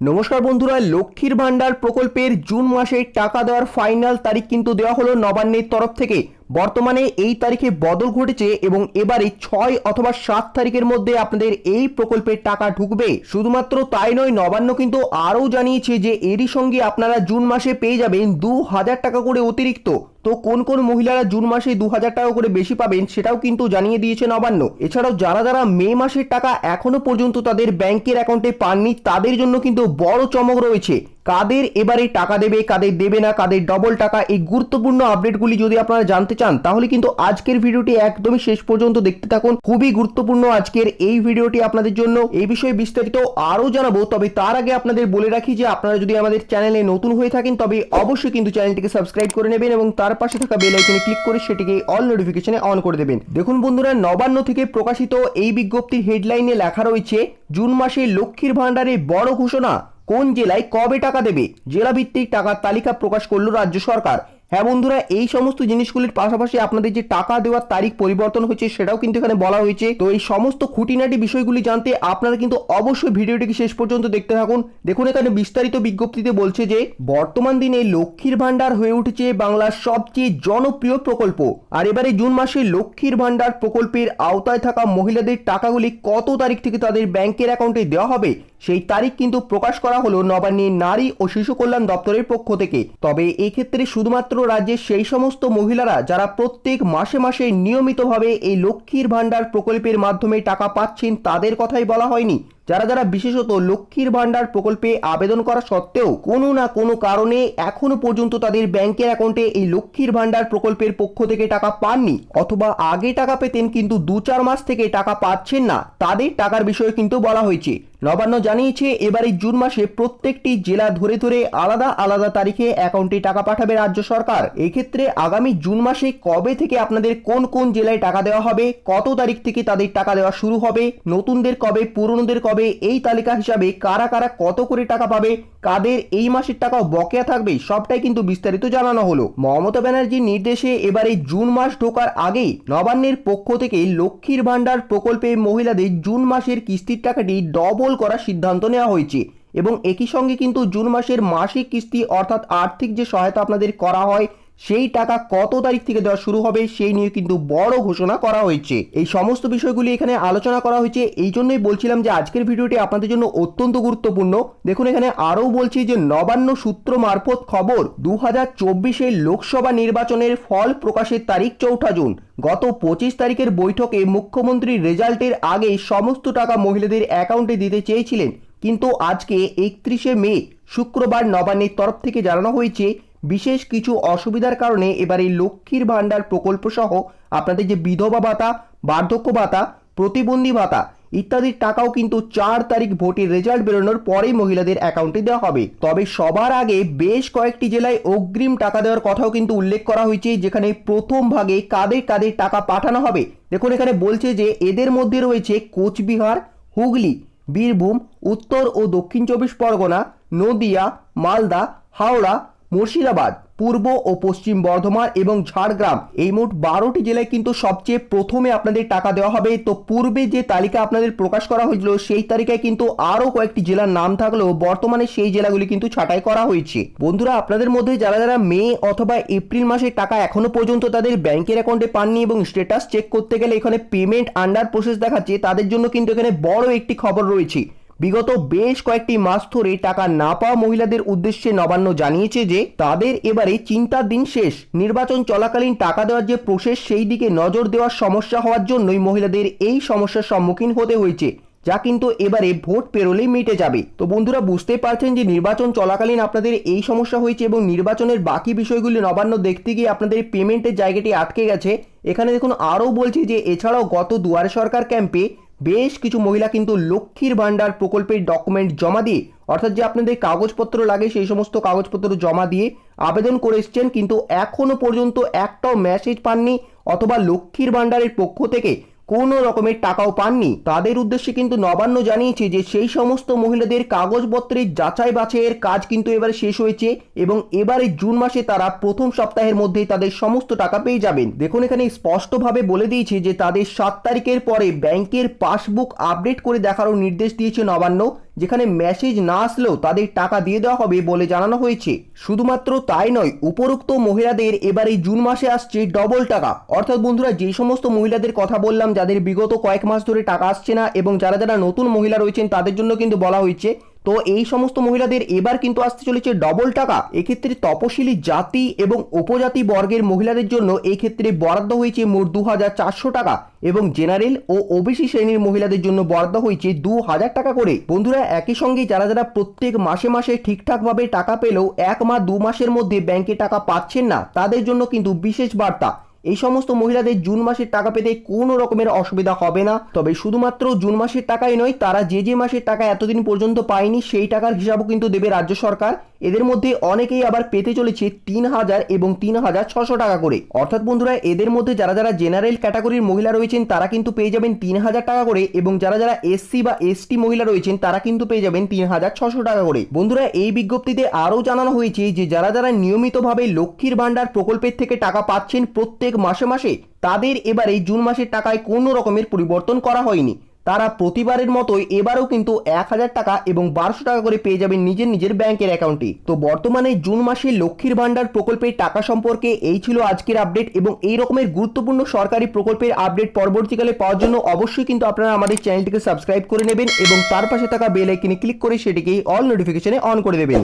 নমস্কার বন্ধুরা, লক্ষ্মীর ভান্ডার প্রকল্পের জুন মাসের টাকা দেওয়ার ফাইনাল তারিখ কিন্তু দেওয়া হলো নবান্নের তরফ থেকে। বর্তমানে এই তারিখে বদল ঘটেছে এবং এবারে ছয় অথবা সাত তারিখের মধ্যে আপনাদের এই প্রকল্পের টাকা ঢুকবে। শুধুমাত্র তাই নয়, নবান্ন কিন্তু আরও জানিয়েছে যে এরই সঙ্গে আপনারা জুন মাসে পেয়ে যাবেন দু হাজার টাকা করে অতিরিক্ত। তো কোন কোন মহিলারা জুন মাসে দু হাজার টাকা করে বেশি পাবেন সেটাও কিন্তু জানিয়ে দিয়েছে নবান্ন। এছাড়াও যারা যারা মে মাসের টাকা এখনও পর্যন্ত তাদের ব্যাংকের অ্যাকাউন্টে পাননি, তাদের জন্য কিন্তু বড় চমক রয়েছে। কাদের এবারে টাকা দেবে, কাদের দেবে না, কাদের ডবল টাকা, এই গুরুত্বপূর্ণ আপডেটগুলি যদি আপনারা জানতে চান, তাহলে কিন্তু আজকের ভিডিওটি একদমই শেষ পর্যন্ত দেখতে থাকুন। খুবই গুরুত্বপূর্ণ আজকের এই ভিডিওটি আপনাদের জন্য। এই বিষয়ে বিস্তারিত আরও জানাব, তবে তার আগে আপনাদের বলে রাখি যে আপনারা যদি আমাদের চ্যানেলে নতুন হয়ে থাকেন, তবে অবশ্যই কিন্তু চ্যানেলটিকে সাবস্ক্রাইব করে নেবেন এবং তার পাশে থাকা বেল আইকনে ক্লিক করে সেটিকে অল নোটিফিকেশনে অন করে দেবেন। দেখুন বন্ধুরা, নবান্ন থেকে প্রকাশিত এই বিজ্ঞপ্তির হেডলাইনে লেখা রয়েছে, জুন মাসে লক্ষ্মীর ভান্ডারে বড় ঘোষণা। কোন জেলায় কবে টাকা দেবে? জেলা ভিত্তিক টাকার তালিকা প্রকাশ করল রাজ্য সরকার। হ্যাঁ বন্ধুরা, এই সমস্ত জিনিসগুলির পাশাপাশি আপনাদের যে টাকা দেওয়ার তারিখ পরিবর্তন হয়েছে সেটাও কিন্তু এখানে বলা হয়েছে। তো এই সমস্ত খুঁটিনাটি বিষয়গুলি জানতে আপনারা কিন্তু অবশ্যই ভিডিওটিকে শেষ পর্যন্ত দেখতে থাকুন। দেখুন, এখানে বিস্তারিত বিজ্ঞপ্তিতে বলছে যে, বর্তমান দিনে লক্ষ্মীর ভান্ডার হয়ে উঠেছে বাংলার সবচেয়ে জনপ্রিয় প্রকল্প। আর এবারে জুন মাসে লক্ষ্মীর ভান্ডার প্রকল্পের আওতায় থাকা মহিলাদের টাকাগুলি কত তারিখ থেকে তাদের ব্যাংকের অ্যাকাউন্টে দেওয়া হবে সেই তারিখ কিন্তু প্রকাশ করা হলো নবান্নে নারী ও শিশু কল্যাণ দপ্তরের পক্ষ থেকে। তবে এক্ষেত্রে শুধুমাত্র রাজ্যের সেই সমস্ত মহিলারা যারা প্রত্যেক মাসে মাসে নিয়মিতভাবে এই লক্ষ্মীর ভাণ্ডার প্রকল্পের মাধ্যমে টাকা পাচ্ছেন তাদের কথাই বলা হয়নি। যারা যারা বিশেষত লক্ষ্মীর ভান্ডার প্রকল্পে আবেদন করা সত্ত্বেও কোনো না কোনো কারণে এখনও পর্যন্ত তাদের ব্যাংকের অ্যাকাউন্টে এই লক্ষ্মীর ভান্ডার প্রকল্পের পক্ষ থেকে টাকা পাননি, অথবা আগে টাকা পেতেন কিন্তু দু চার মাস থেকে টাকা পাচ্ছেন না, তাদের টাকার বিষয়ে কিন্তু বলা হয়েছে। নবান্ন জানিয়েছে, এবারে জুন মাসে প্রত্যেকটি জেলা ধরে ধরে আলাদা আলাদা তারিখে অ্যাকাউন্টে টাকা পাঠাবে রাজ্য সরকার। এক্ষেত্রে আগামী জুন মাসে কবে থেকে আপনাদের কোন কোন জেলায় টাকা দেওয়া হবে, কত তারিখ থেকে তাদের টাকা দেওয়া শুরু হবে, নতুনদের কবে, পুরনোদের কবে এই তালিকা হিসাবে কারা কারা কত করে টাকা পাবে, কাদের এই মাসের টাকাও বকেয়া থাকবে, সবটাই কিন্তু বিস্তারিত জানানো হলো। মমতা ব্যানার্জির নির্দেশে এবারে জুন মাস ঢোকার আগেই নবান্নের পক্ষ থেকে লক্ষ্মীর ভান্ডার প্রকল্পে মহিলাদের জুন মাসের কিস্তির টাকাটি ডবল করার সিদ্ধান্ত নেওয়া হয়েছে এবং একই সঙ্গে কিন্তু জুন মাসের মাসিক কিস্তি অর্থাৎ আর্থিক যে সহায়তা আপনাদের করা হয় সেই টাকা কত তারিখ থেকে দেওয়া শুরু হবে সেই নিয়ে কিন্তু বড় ঘোষণা করা হয়েছে। এই সমস্ত বিষয়গুলি এখানে আলোচনা করা হয়েছে। এই জন্যই বলছিলাম যে আজকের ভিডিওটি আপনাদের জন্য অত্যন্ত গুরুত্বপূর্ণ। দেখুন, এখানে আরও বলছি যে নবান্ন সূত্র মারফত খবর দু হাজার লোকসভা নির্বাচনের ফল প্রকাশের তারিখ চৌঠা জুন। গত পঁচিশ তারিখের বৈঠকে মুখ্যমন্ত্রীর রেজাল্টের আগে সমস্ত টাকা মহিলাদের অ্যাকাউন্টে দিতে চেয়েছিলেন। কিন্তু আজকে একত্রিশে মে, শুক্রবার নবান্নের তরফ থেকে জানানো হয়েছে বিশেষ কিছু অসুবিধার কারণে এবারে লক্ষ্মীর ভাণ্ডার প্রকল্প সহ আপনাদের যে বিধবা ভাতা, বার্ধক্য ভাতা, প্রতিবন্ধী ভাতা ইত্যাদির টাকাও কিন্তু চার তারিখ ভোটের রেজাল্ট বেরোনোর পরেই মহিলাদের অ্যাকাউন্টে দেওয়া হবে। তবে সবার আগে বেশ কয়েকটি জেলায় অগ্রিম টাকা দেওয়ার কথাও কিন্তু উল্লেখ করা হয়েছে, যেখানে প্রথম ভাগে কাদের কাদের টাকা পাঠানো হবে। দেখুন, এখানে বলছে যে এদের মধ্যে রয়েছে কোচবিহার, হুগলি, বীরভূম, উত্তর ও দক্ষিণ চব্বিশ পরগনা, নদিয়া, মালদা, হাওড়া মুর্শিদাবাদ, পূর্ব ও পশ্চিম বর্ধমান এবং ঝাড়গ্রাম। এই মোট বারোটি জেলায় কিন্তু সবচেয়ে প্রথমে আপনাদের টাকা দেওয়া হবে। তো পূর্বে যে তালিকা আপনাদের প্রকাশ করা হয়েছিল, সেই তালিকায় কিন্তু আরও কয়েকটি জেলার নাম থাকলেও বর্তমানে সেই জেলাগুলি কিন্তু ছাঁটাই করা হয়েছে। বন্ধুরা, আপনাদের মধ্যে যারা যারা মে অথবা এপ্রিল মাসের টাকা এখনও পর্যন্ত তাদের ব্যাংকের অ্যাকাউন্টে পাননি এবং স্ট্যাটাস চেক করতে গেলে এখানে পেমেন্ট আন্ডার প্রসেস দেখাচ্ছে, তাদের জন্য কিন্তু এখানে বড় একটি খবর রয়েছে। বিগত বেশ কয়েকটি মাস ধরে টাকা না পাওয়া মহিলাদের উদ্দেশ্যে নবান্ন জানিয়েছে যে, তাদের এবারে চিন্তার দিন শেষ। নির্বাচন চলাকালীন টাকা দেওয়ার যে প্রসেস সেই দিকে নজর দেওয়ার সমস্যা হওয়ার জন্যই মহিলাদের এই সমস্যার সম্মুখীন হতে হয়েছে, যা কিন্তু এবারে ভোট পেরোলেই মিটে যাবে। তো বন্ধুরা বুঝতে পারছেন যে, নির্বাচন চলাকালীন আপনাদের এই সমস্যা হয়েছে এবং নির্বাচনের বাকি বিষয়গুলি নবান্ন দেখতে গিয়ে আপনাদের পেমেন্টের জায়গাটি আটকে গেছে। এখানে দেখুন, আরও বলছি যে, এছাড়াও গত দুয়ারে সরকার ক্যাম্পে বেশ কিছু মহিলা কিন্তু লক্ষ্মীর ভাণ্ডার প্রকল্পের ডকুমেন্ট জমা দিয়ে, অর্থাৎ যে আপনাদের কাগজপত্র লাগে সেই সমস্ত কাগজপত্র জমা দিয়ে আবেদন করে এসছেন, কিন্তু এখনও পর্যন্ত একটাও মেসেজ পাননি অথবা লক্ষ্মীর ভাণ্ডারের পক্ষ থেকে কোনো রকমের টাকাও পাননি। তাদের উদ্দেশ্যে কিন্তু নবান্ন জানিয়েছে যে সেই সমস্ত মহিলাদের কাগজপত্রের যাচাই বাছাইয়ের কাজ কিন্তু এবারে শেষ হয়েছে এবং এবারে জুন মাসে তারা প্রথম সপ্তাহের মধ্যেই তাদের সমস্ত টাকা পেয়ে যাবেন। দেখুন এখানে স্পষ্টভাবে বলে দিয়েছে যে তাদের সাত তারিখের পরে ব্যাংকের পাসবুক আপডেট করে দেখারও নির্দেশ দিয়েছে নবান্ন। যেখানে মেসেজ না আসলেও তাদের টাকা দিয়ে দেওয়া হবে বলে জানানো হয়েছে। শুধুমাত্র তাই নয়, উপরোক্ত মহিলাদের এবারে জুন মাসে আসছে ডবল টাকা। অর্থাৎ বন্ধুরা, যে সমস্ত মহিলাদের কথা বললাম, যাদের বিগত কয়েক মাস ধরে টাকা আসছে না এবং যারা যারা নতুন মহিলা রয়েছেন, তাদের জন্য কিন্তু বলা হয়েছে তো এই সমস্ত মহিলাদের এবার কিন্তু আসতে চলেছে ডবল টাকা। এক্ষেত্রে তপশিলি জাতি এবং উপজাতি বর্গের মহিলাদের জন্য এই ক্ষেত্রে বরাদ্দ হয়েছে মোট দু হাজার চারশো টাকা এবং জেনারেল ও ওবিসি শ্রেণির মহিলাদের জন্য বরাদ্দ হয়েছে দু হাজার টাকা করে। বন্ধুরা, একই সঙ্গে যারা যারা প্রত্যেক মাসে মাসে ঠিকঠাকভাবে টাকা পেলেও এক মাস, দু মাসের মধ্যে ব্যাংকে টাকা পাচ্ছেন না, তাদের জন্য কিন্তু বিশেষ বার্তা। এই সমস্ত মহিলাদের জুন মাসের টাকা পেতে কোনো রকমের অসুবিধা হবে না। তবে শুধুমাত্র জুন মাসের টাকাই নয়, তারা যে যে মাসের টাকা এতদিন পর্যন্ত পায়নি, সেই টাকার হিসাবও কিন্তু দেবে রাজ্য সরকার। এদের মধ্যে অনেকেই আবার পেতে চলেছে তিন হাজার এবং তিন হাজার ছশো টাকা করে। অর্থাৎ বন্ধুরা, এদের মধ্যে যারা যারা জেনারেল ক্যাটাগরির মহিলা রয়েছেন, তারা কিন্তু পেয়ে যাবেন তিন হাজার টাকা করে এবং যারা যারা এসসি বা এসটি মহিলা রয়েছেন, তারা কিন্তু পেয়ে যাবেন তিন হাজার ছশো টাকা করে। বন্ধুরা, এই বিজ্ঞপ্তিতে আরও জানানো হয়েছে যে, যারা যারা নিয়মিতভাবে লক্ষ্মীর ভাণ্ডার প্রকল্পের থেকে টাকা পাচ্ছেন প্রত্যেক মাসে মাসে, তাদের এবারে জুন মাসের টাকায় কোনো রকমের পরিবর্তন করা হয়নি। তারা প্রতিবারের মতোই এবারও কিন্তু এক হাজার টাকা এবং বারোশো টাকা করে পেয়ে যাবেন নিজের নিজের ব্যাংকের অ্যাকাউন্টে। তো বর্তমানে জুন মাসে লক্ষ্মীর ভাণ্ডার প্রকল্পের টাকা সম্পর্কে এই ছিল আজকের আপডেট এবং এই রকমের গুরুত্বপূর্ণ সরকারি প্রকল্পের আপডেট পরবর্তীকালে পাওয়ার জন্য অবশ্যই কিন্তু আপনারা আমাদের চ্যানেলটিকে সাবস্ক্রাইব করে নেবেন এবং তার পাশে থাকা বেল আইকনে ক্লিক করে সেটিকে অল নোটিফিকেশনে অন করে দেবেন।